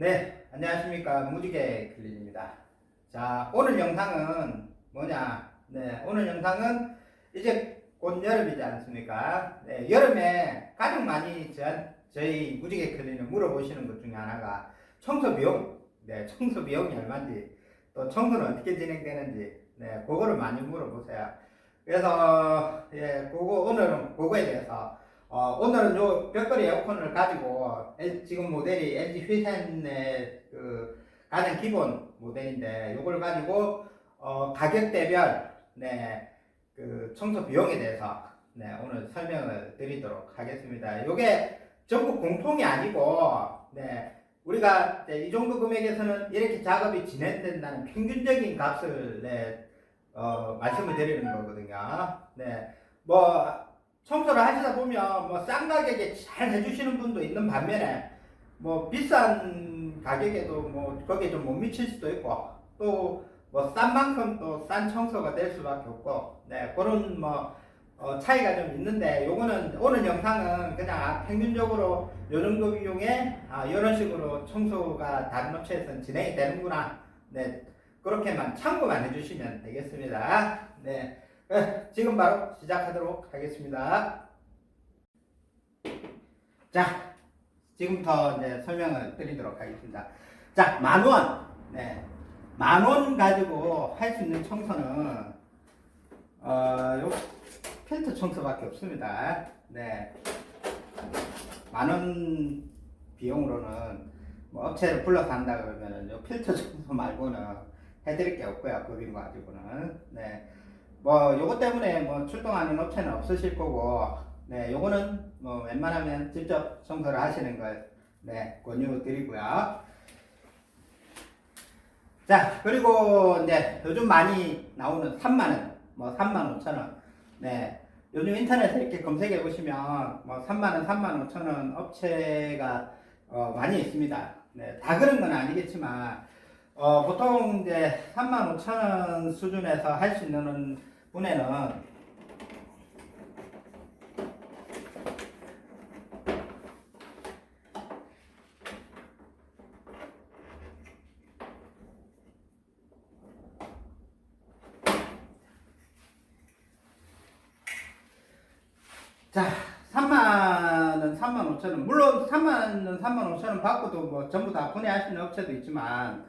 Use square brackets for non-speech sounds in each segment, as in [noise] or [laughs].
네, 안녕하십니까. 무지개 클린입니다. 자, 오늘 영상은 뭐냐? 네, 오늘 영상은 이제 곧 여름이지 않습니까? 네, 여름에 가장 많이 저, 저희 무지개 클린을 물어보시는 것 중에 하나가 청소 비용. 네, 청소 비용이 얼마인지, 또 청소는 어떻게 진행되는지, 네, 그거를 많이 물어보세요. 그래서, 예, 그거, 오늘은 그거에 대해서 어, 오늘은 요 벽걸이 에어컨을 가지고 지금 모델이 LG 휘센의 그 가장 기본 모델인데 요걸 가지고 어, 가격대별 네, 그 청소 비용에 대해서 네, 오늘 설명을 드리도록 하겠습니다. 요게 전부 공통이 아니고 네, 우리가 네, 이 정도 금액에서는 이렇게 작업이 진행된다는 평균적인 값을 네, 어, 말씀을 드리는 거거든요. 네, 뭐 청소를 하시다 보면 뭐 싼 가격에 잘 해주시는 분도 있는 반면에 뭐 비싼 가격에도 뭐 거기에 좀 못 미칠 수도 있고 또 뭐 싼 만큼 또 싼 청소가 될 수밖에 없고 네 그런 뭐 어, 차이가 좀 있는데 요거는 오늘 영상은 그냥 아, 평균적으로 요 정도 비용에 아, 이런 식으로 청소가 다른 업체에서는 진행이 되는구나. 네 그렇게만 참고만 해주시면 되겠습니다. 네 네, 지금 바로 시작하도록 하겠습니다. 자, 지금부터 이제 설명을 드리도록 하겠습니다. 자, 만 원. 네. 만 원 가지고 할 수 있는 청소는, 어, 요 필터 청소밖에 없습니다. 네. 만 원 비용으로는 뭐 업체를 불러서 한다 그러면은 요 필터 청소 말고는 해드릴 게 없고요. 그림 가지고는. 네. 뭐 요거 때문에 뭐 출동하는 업체는 없으실 거고 네 요거는 뭐 웬만하면 직접 청소를 하시는 걸 네 권유 드리고요. 자 그리고 이제 요즘 많이 나오는 3만원 뭐 3만 5천원. 네 요즘 인터넷에 이렇게 검색해 보시면 뭐 3만원 3만 5천원 업체가 어, 많이 있습니다. 네 다 그런 건 아니겠지만 어, 보통 이제 3만 5천 원 수준에서 할 수 있는 분에는 자, 3만 원, 3만 5천 원. 물론 3만 원, 3만 5천 원 받고도 뭐 전부 다 분해하시는 업체도 있지만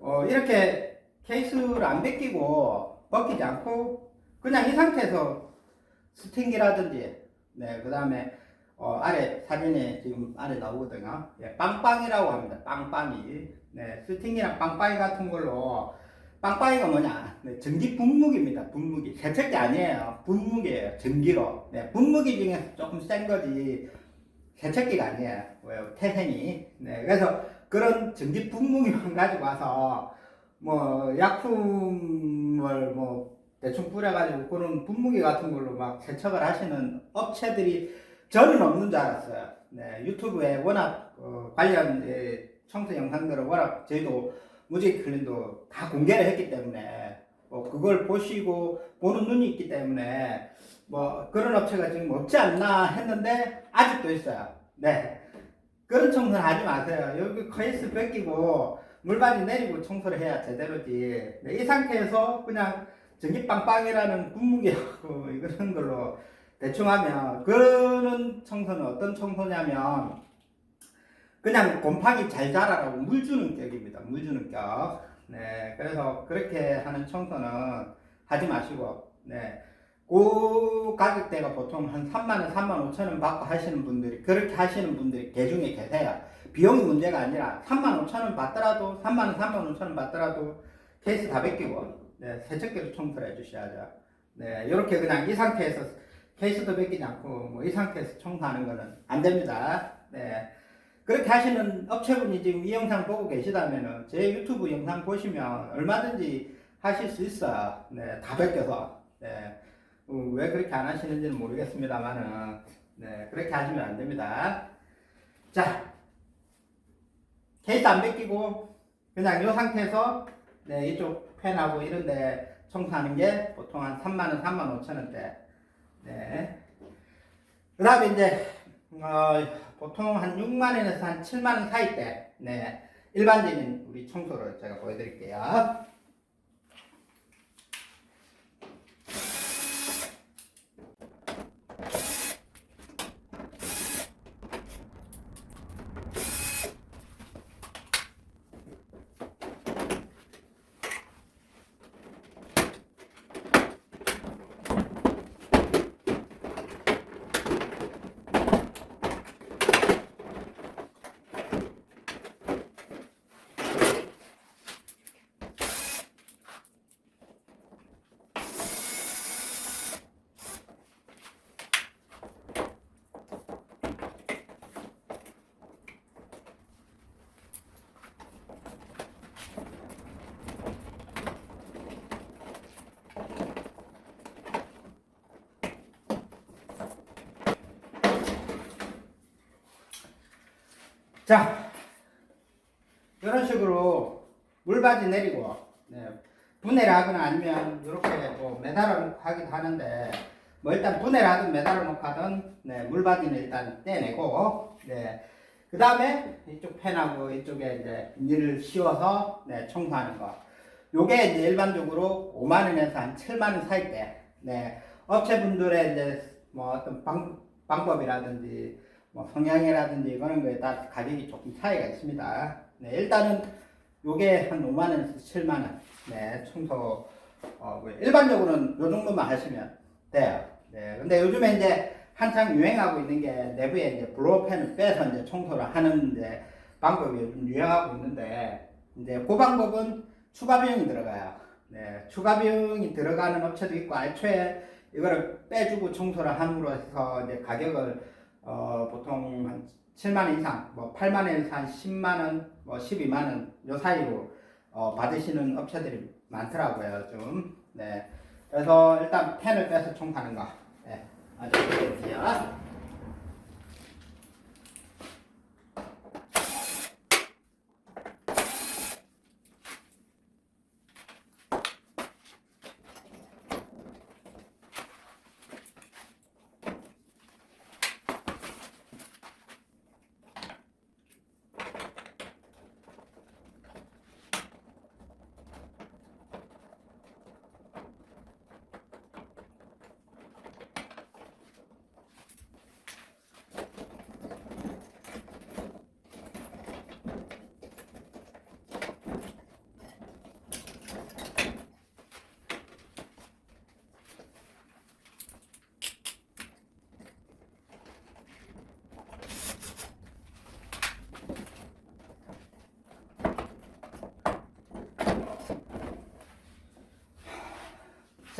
어, 이렇게 케이스를 안 벗기고 벗기지 않고 그냥 이 상태에서 스팅이라든지 네, 그 다음에 어, 아래 사진에 지금 아래 나오거든요. 예, 빵빵이라고 합니다. 빵빵이. 네, 스팅이랑 빵빵이 같은 걸로 빵빵이가 뭐냐? 네, 전기 분무기입니다. 분무기. 세척기 아니에요. 분무기예요. 전기로. 네, 분무기 중에서 조금 센 거지 세척기가 아니에요. 왜요? 태생이. 네, 그래서 그런 전기 분무기만 [laughs] 가지고 와서 뭐 약품을 뭐 대충 뿌려가지고 그런 분무기 같은 걸로 막 세척을 하시는 업체들이 저는 없는 줄 알았어요. 네, 유튜브에 워낙 어, 관련 예, 청소 영상들을 워낙 저희도 무지개 클린도 다 공개를 했기 때문에 뭐 그걸 보시고 보는 눈이 있기 때문에 뭐 그런 업체가 지금 없지 않나 했는데 아직도 있어요. 네. 그런 청소는 하지 마세요. 여기 커이스 벗기고 물바지 내리고 청소를 해야 제대로지. 네, 이 상태에서 그냥 전기빵빵이라는 분무기하고 [laughs] 이런 걸로 대충 하면 그런 청소는 어떤 청소냐면 그냥 곰팡이 잘 자라라고 물 주는 격입니다. 물 주는 격. 네, 그래서 그렇게 하는 청소는 하지 마시고, 네. 그 가격대가 보통 한 3만원, 3만 5천원 받고 하시는 분들이, 그렇게 하시는 분들이 개 중에 계세요. 비용이 문제가 아니라 3만 5천원 받더라도, 3만원, 3만 5천원 받더라도 케이스 다 벗기고, 네, 세척기로 청소를 해주셔야죠. 네, 이렇게 그냥 이 상태에서 케이스도 벗기지 않고, 뭐 이 상태에서 청소하는 거는 안 됩니다. 네. 그렇게 하시는 업체분이 지금 이 영상 보고 계시다면은 제 유튜브 영상 보시면 얼마든지 하실 수 있어요. 네, 다 벗겨서. 네. 어, 왜 그렇게 안 하시는지는 모르겠습니다만은 네, 그렇게 하시면 안 됩니다. 자, 케이스 안 벗기고 그냥 이 상태에서 네, 이쪽 펜하고 이런데 청소하는 게 보통 한 3만 원, 3만 5천 원대. 네. 그 다음에 이제, 어, 보통 한 6만 원에서 한 7만 원 사이 때, 네. 일반적인 우리 청소를 제가 보여드릴게요. 자, 이런 식으로 물바지 내리고 네, 분해를 하거나 아니면 이렇게 뭐 매달아 놓고 하기도 하는데 뭐 일단 분해를 하든 매달아 놓고 하든 네, 물바지는 일단 떼내고 네, 그 다음에 이쪽 펜하고 이쪽에 이제 비닐을 씌워서 네, 청소하는 거. 요게 이제 일반적으로 5만원에서 한 7만원 사이 때 네, 업체분들의 이제 뭐 어떤 방, 방법이라든지 뭐 성향이라든지 그런 거에 따라 가격이 조금 차이가 있습니다. 네, 일단은 요게 한 5만 원에서 7만 원. 네, 청소 어, 뭐 일반적으로는 요 정도만 하시면 돼요. 네, 근데 요즘에 이제 한창 유행하고 있는 게 내부에 이제 블로우펜을 빼서 이제 청소를 하는 이제 방법이 요즘 유행하고 있는데 이제 그 방법은 추가 비용이 들어가요. 네, 추가 비용이 들어가는 업체도 있고 애초에 이거를 빼주고 청소를 함으로 해서 이제 가격을 어, 보통 한 7만 원 이상, 뭐 8만 원에서 한 10만 원, 뭐 12만 원 요 사이로 어, 받으시는 업체들이 많더라고요, 좀. 네. 그래서 일단 펜을 빼서 청소하는 거. 네. 아주 좋겠어요.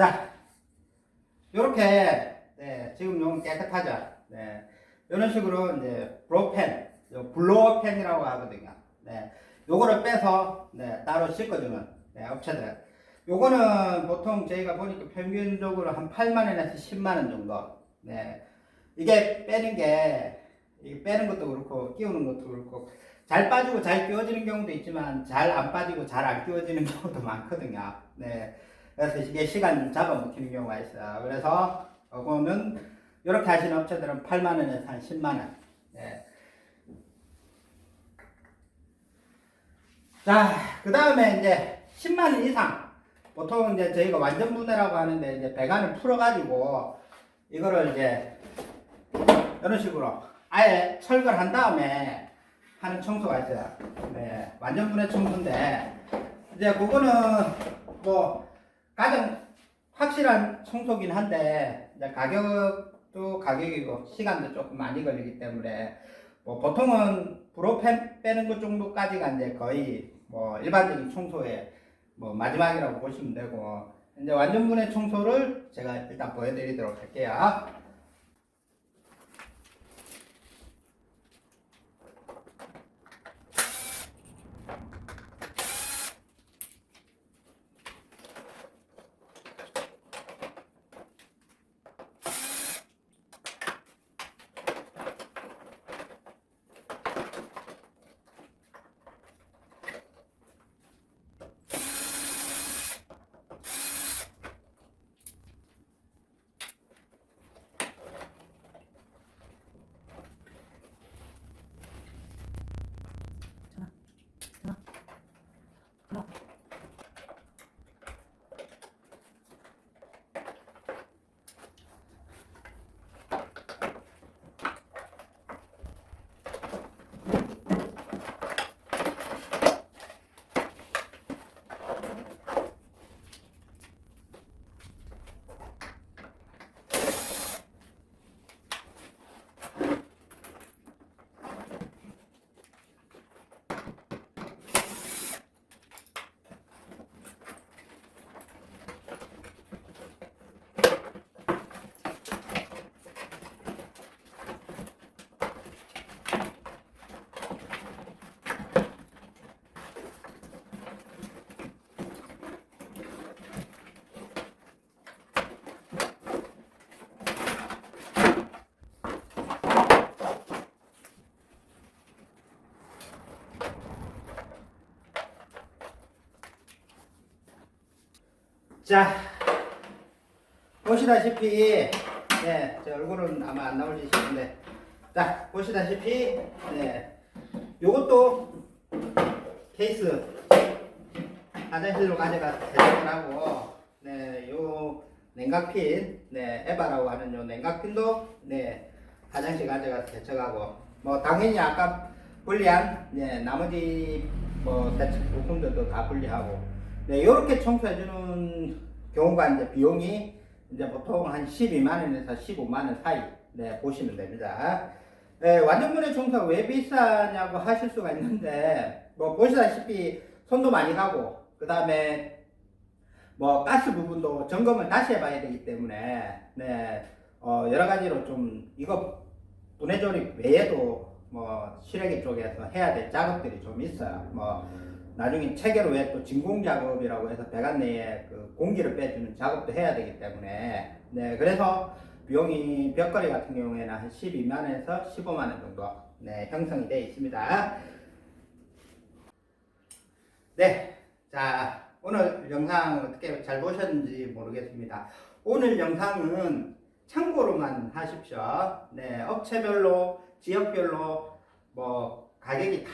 자, 요렇게, 네, 지금 요건 깨끗하죠? 네. 이런 식으로 이제 블로펜, 요 블로어펜이라고 하거든요. 네. 요거를 빼서, 네, 따로 씻어주는, 네, 업체들. 요거는 보통 저희가 보니까 평균적으로 한 8만원에서 10만원 정도. 네. 이게 빼는 게, 이게 빼는 것도 그렇고, 끼우는 것도 그렇고, 잘 빠지고 잘 끼워지는 경우도 있지만, 잘 안 빠지고 잘 안 끼워지는 [laughs] 경우도 많거든요. 네. 그래서 이게 시간 잡아먹히는 경우가 있어요. 그래서 이거는 이렇게 하시는 업체들은 8만 원에서 한 10만 원. 네. 자, 그 다음에 이제 10만 원 이상. 보통 이제 저희가 완전 분해라고 하는데 이제 배관을 풀어가지고 이거를 이제 이런 식으로 아예 철거를 한 다음에 하는 청소가 있어요. 네, 완전 분해 청소인데 이제 그거는 뭐 가장 확실한 청소긴 한데 가격도 가격이고 시간도 조금 많이 걸리기 때문에 뭐 보통은 브로펜 빼는 것 정도까지가 이제 거의 뭐 일반적인 청소의 뭐 마지막이라고 보시면 되고 이제 완전 분해 청소를 제가 일단 보여드리도록 할게요. 자, 보시다시피, 네, 제 얼굴은 아마 안 나올지 싶은데, 자, 보시다시피, 네, 요것도 케이스 화장실로 가져가 대접을 하고, 네, 요 냉각핀, 네, 에바라고 하는 요 냉각핀도, 네, 화장실 가져가서 개척하고, 뭐, 당연히 아까 분리한, 네, 나머지 뭐, 대체 부품들도 다 분리하고, 네, 요렇게 청소해주는 경우가 이제 비용이 이제 보통 한 12만원에서 15만원 사이, 네, 보시면 됩니다. 네, 완전문의 청소가 왜 비싸냐고 하실 수가 있는데, 뭐, 보시다시피 손도 많이 가고, 그 다음에 뭐, 가스 부분도 점검을 다시 해봐야 되기 때문에, 네, 어, 여러 가지로 좀, 이거 분해 조립 외에도 뭐, 실외기 쪽에서 해야 될 작업들이 좀 있어요. 뭐, 나중에 체계로 왜 또 진공 작업이라고 해서 배관 내에 그 공기를 빼주는 작업도 해야 되기 때문에. 네 그래서 비용이 벽걸이 같은 경우에는 한 12만원에서 15만원 정도 네 형성이 되어 있습니다. 네자 오늘 영상 어떻게 잘 보셨는지 모르겠습니다. 오늘 영상은 참고로만 하십시오. 네 업체별로 지역별로 뭐 가격이 다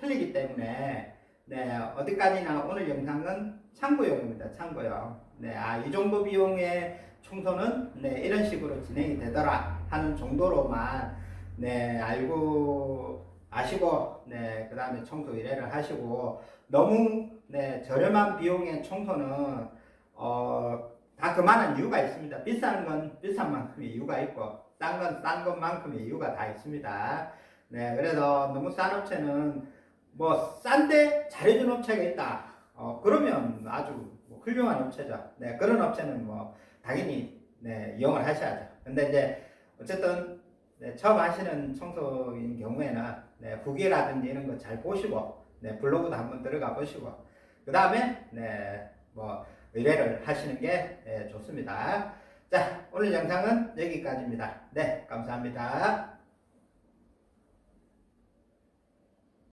틀리기 때문에 네, 어디까지나 오늘 영상은 참고용입니다. 참고용. 네, 아, 이 정도 비용의 청소는 네, 이런 식으로 진행이 되더라 하는 정도로만 네, 알고 아시고 네, 그다음에 청소 의뢰를 하시고 너무 네, 저렴한 비용의 청소는 어, 다 그만한 이유가 있습니다. 비싼 건 비싼 만큼의 이유가 있고 싼 건 싼 것만큼의 이유가 다 있습니다. 네, 그래서 너무 싼 업체는 뭐 싼데 잘해준 업체가 있다. 어, 그러면 아주 뭐 훌륭한 업체죠. 네, 그런 업체는 뭐 당연히 네, 이용을 하셔야죠. 근데 이제 어쨌든 네, 처음 하시는 청소인 경우에는 네, 후기라든지 이런 거 잘 보시고 네, 블로그도 한번 들어가 보시고 그 다음에 네, 뭐 의뢰를 하시는 게 네, 좋습니다. 자, 오늘 영상은 여기까지입니다. 네, 감사합니다.